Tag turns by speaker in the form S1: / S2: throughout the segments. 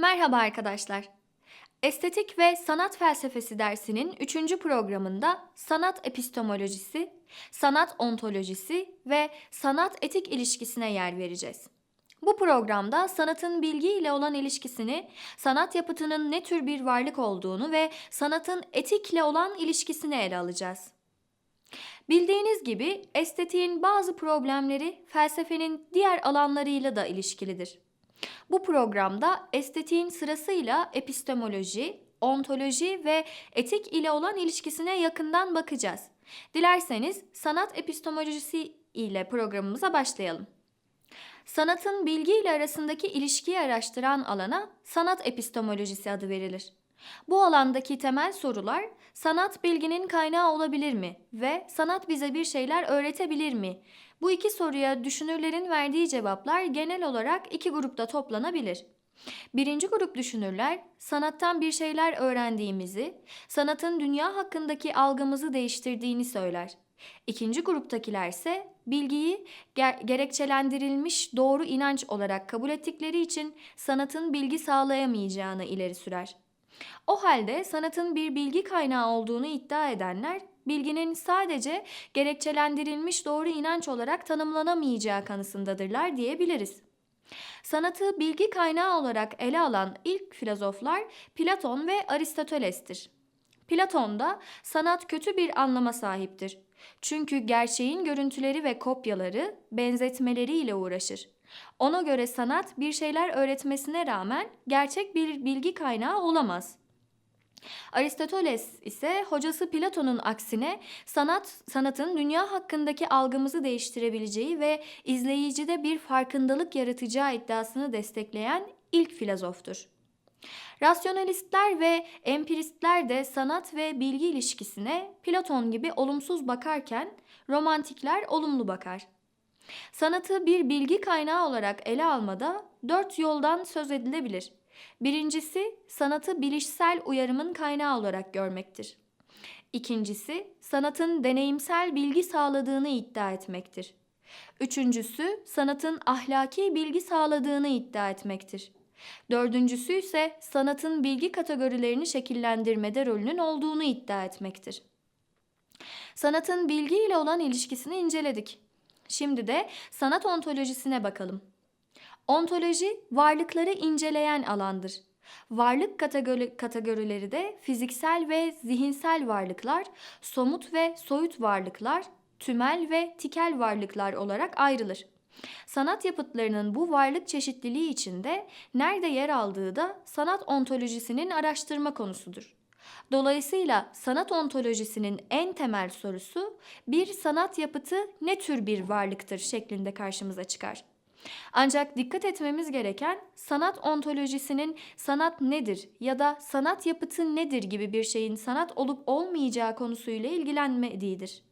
S1: Merhaba arkadaşlar. Estetik ve Sanat Felsefesi dersinin 3. programında sanat epistemolojisi, sanat ontolojisi ve sanat etik ilişkisine yer vereceğiz. Bu programda sanatın bilgi ile olan ilişkisini, sanat yapıtının ne tür bir varlık olduğunu ve sanatın etikle olan ilişkisini ele alacağız. Bildiğiniz gibi estetiğin bazı problemleri felsefenin diğer alanlarıyla da ilişkilidir. Bu programda estetiğin sırasıyla epistemoloji, ontoloji ve etik ile olan ilişkisine yakından bakacağız. Dilerseniz sanat epistemolojisi ile programımıza başlayalım. Sanatın bilgi ile arasındaki ilişkiyi araştıran alana sanat epistemolojisi adı verilir. Bu alandaki temel sorular sanat bilginin kaynağı olabilir mi ve sanat bize bir şeyler öğretebilir mi? Bu iki soruya düşünürlerin verdiği cevaplar genel olarak iki grupta toplanabilir. Birinci grup düşünürler sanattan bir şeyler öğrendiğimizi, sanatın dünya hakkındaki algımızı değiştirdiğini söyler. İkinci gruptakiler ise bilgiyi ger- gerekçelendirilmiş doğru inanç olarak kabul ettikleri için sanatın bilgi sağlayamayacağını ileri sürer. O halde sanatın bir bilgi kaynağı olduğunu iddia edenler, bilginin sadece gerekçelendirilmiş doğru inanç olarak tanımlanamayacağı kanısındadırlar diyebiliriz. Sanatı bilgi kaynağı olarak ele alan ilk filozoflar Platon ve Aristoteles'tir. Platon'da sanat kötü bir anlama sahiptir. Çünkü gerçeğin görüntüleri ve kopyaları, benzetmeleriyle uğraşır. Ona göre sanat bir şeyler öğretmesine rağmen gerçek bir bilgi kaynağı olamaz. Aristoteles ise hocası Platon'un aksine sanat sanatın dünya hakkındaki algımızı değiştirebileceği ve izleyicide bir farkındalık yaratacağı iddiasını destekleyen ilk filozoftur. Rasyonalistler ve empiristler de sanat ve bilgi ilişkisine Platon gibi olumsuz bakarken romantikler olumlu bakar. Sanatı bir bilgi kaynağı olarak ele almada dört yoldan söz edilebilir. Birincisi sanatı bilişsel uyarımın kaynağı olarak görmektir. İkincisi sanatın deneyimsel bilgi sağladığını iddia etmektir. Üçüncüsü sanatın ahlaki bilgi sağladığını iddia etmektir. Dördüncüsü ise sanatın bilgi kategorilerini şekillendirmede rolünün olduğunu iddia etmektir. Sanatın bilgi ile olan ilişkisini inceledik. Şimdi de sanat ontolojisine bakalım. Ontoloji varlıkları inceleyen alandır. Varlık kategori, kategorileri de fiziksel ve zihinsel varlıklar, somut ve soyut varlıklar, tümel ve tikel varlıklar olarak ayrılır. Sanat yapıtlarının bu varlık çeşitliliği içinde nerede yer aldığı da sanat ontolojisinin araştırma konusudur. Dolayısıyla sanat ontolojisinin en temel sorusu bir sanat yapıtı ne tür bir varlıktır şeklinde karşımıza çıkar. Ancak dikkat etmemiz gereken sanat ontolojisinin sanat nedir ya da sanat yapıtı nedir gibi bir şeyin sanat olup olmayacağı konusuyla ilgilenmediğidir.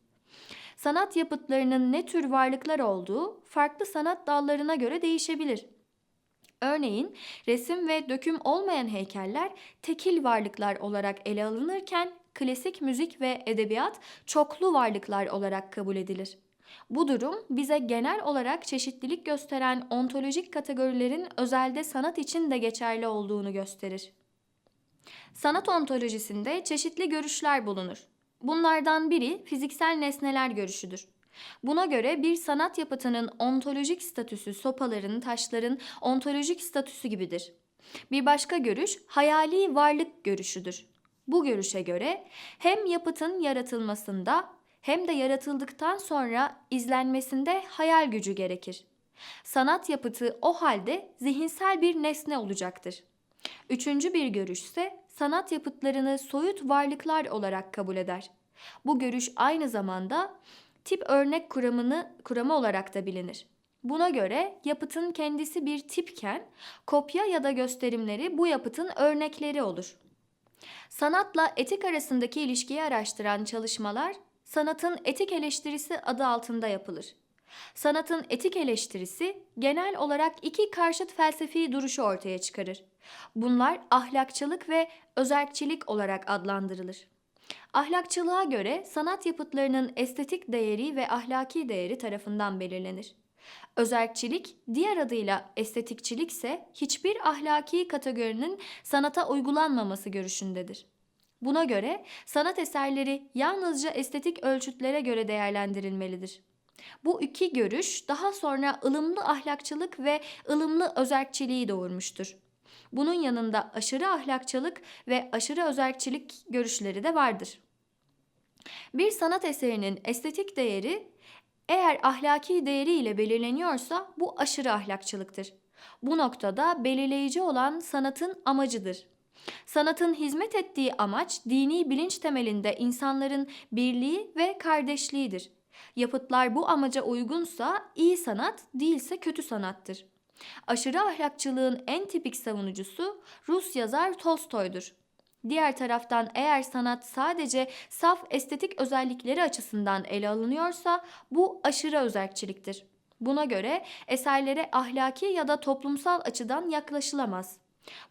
S1: Sanat yapıtlarının ne tür varlıklar olduğu farklı sanat dallarına göre değişebilir. Örneğin resim ve döküm olmayan heykeller tekil varlıklar olarak ele alınırken klasik müzik ve edebiyat çoklu varlıklar olarak kabul edilir. Bu durum bize genel olarak çeşitlilik gösteren ontolojik kategorilerin özelde sanat için de geçerli olduğunu gösterir. Sanat ontolojisinde çeşitli görüşler bulunur. Bunlardan biri fiziksel nesneler görüşüdür. Buna göre bir sanat yapıtının ontolojik statüsü sopaların, taşların ontolojik statüsü gibidir. Bir başka görüş hayali varlık görüşüdür. Bu görüşe göre hem yapıtın yaratılmasında hem de yaratıldıktan sonra izlenmesinde hayal gücü gerekir. Sanat yapıtı o halde zihinsel bir nesne olacaktır. Üçüncü bir görüş ise sanat yapıtlarını soyut varlıklar olarak kabul eder. Bu görüş aynı zamanda tip örnek kuramını kuramı olarak da bilinir. Buna göre yapıtın kendisi bir tipken kopya ya da gösterimleri bu yapıtın örnekleri olur. Sanatla etik arasındaki ilişkiyi araştıran çalışmalar sanatın etik eleştirisi adı altında yapılır. Sanatın etik eleştirisi genel olarak iki karşıt felsefi duruşu ortaya çıkarır. Bunlar ahlakçılık ve özerkçilik olarak adlandırılır. Ahlakçılığa göre sanat yapıtlarının estetik değeri ve ahlaki değeri tarafından belirlenir. Özerkçilik, diğer adıyla estetikçilik ise hiçbir ahlaki kategorinin sanata uygulanmaması görüşündedir. Buna göre sanat eserleri yalnızca estetik ölçütlere göre değerlendirilmelidir. Bu iki görüş daha sonra ılımlı ahlakçılık ve ılımlı özerkçiliği doğurmuştur. Bunun yanında aşırı ahlakçılık ve aşırı özerkçilik görüşleri de vardır. Bir sanat eserinin estetik değeri eğer ahlaki değeriyle belirleniyorsa bu aşırı ahlakçılıktır. Bu noktada belirleyici olan sanatın amacıdır. Sanatın hizmet ettiği amaç dini bilinç temelinde insanların birliği ve kardeşliğidir. Yapıtlar bu amaca uygunsa iyi sanat, değilse kötü sanattır. Aşırı ahlakçılığın en tipik savunucusu Rus yazar Tolstoy'dur. Diğer taraftan eğer sanat sadece saf estetik özellikleri açısından ele alınıyorsa bu aşırı özerkçiliktir. Buna göre eserlere ahlaki ya da toplumsal açıdan yaklaşılamaz.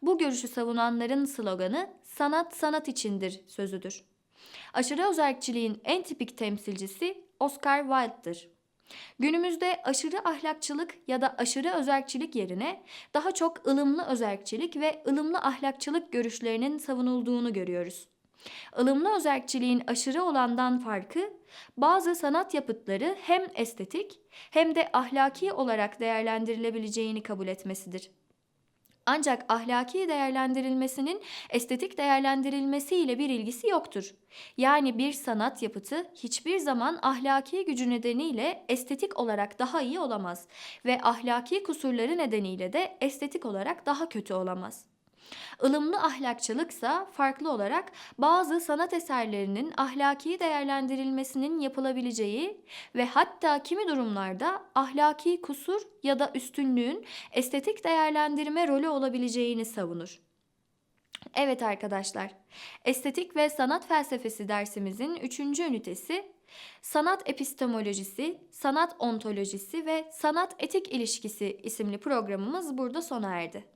S1: Bu görüşü savunanların sloganı sanat sanat içindir sözüdür. Aşırı özerkçiliğin en tipik temsilcisi Oscar Wilde'dır. Günümüzde aşırı ahlakçılık ya da aşırı özerkçilik yerine daha çok ılımlı özerkçilik ve ılımlı ahlakçılık görüşlerinin savunulduğunu görüyoruz. Ilımlı özerkçiliğin aşırı olandan farkı bazı sanat yapıtları hem estetik hem de ahlaki olarak değerlendirilebileceğini kabul etmesidir. Ancak ahlaki değerlendirilmesinin estetik değerlendirilmesiyle bir ilgisi yoktur. Yani bir sanat yapıtı hiçbir zaman ahlaki gücü nedeniyle estetik olarak daha iyi olamaz ve ahlaki kusurları nedeniyle de estetik olarak daha kötü olamaz. Ilımlı ahlakçılıksa farklı olarak bazı sanat eserlerinin ahlaki değerlendirilmesinin yapılabileceği ve hatta kimi durumlarda ahlaki kusur ya da üstünlüğün estetik değerlendirme rolü olabileceğini savunur. Evet arkadaşlar, estetik ve sanat felsefesi dersimizin 3. ünitesi Sanat epistemolojisi, sanat ontolojisi ve sanat etik ilişkisi isimli programımız burada sona erdi.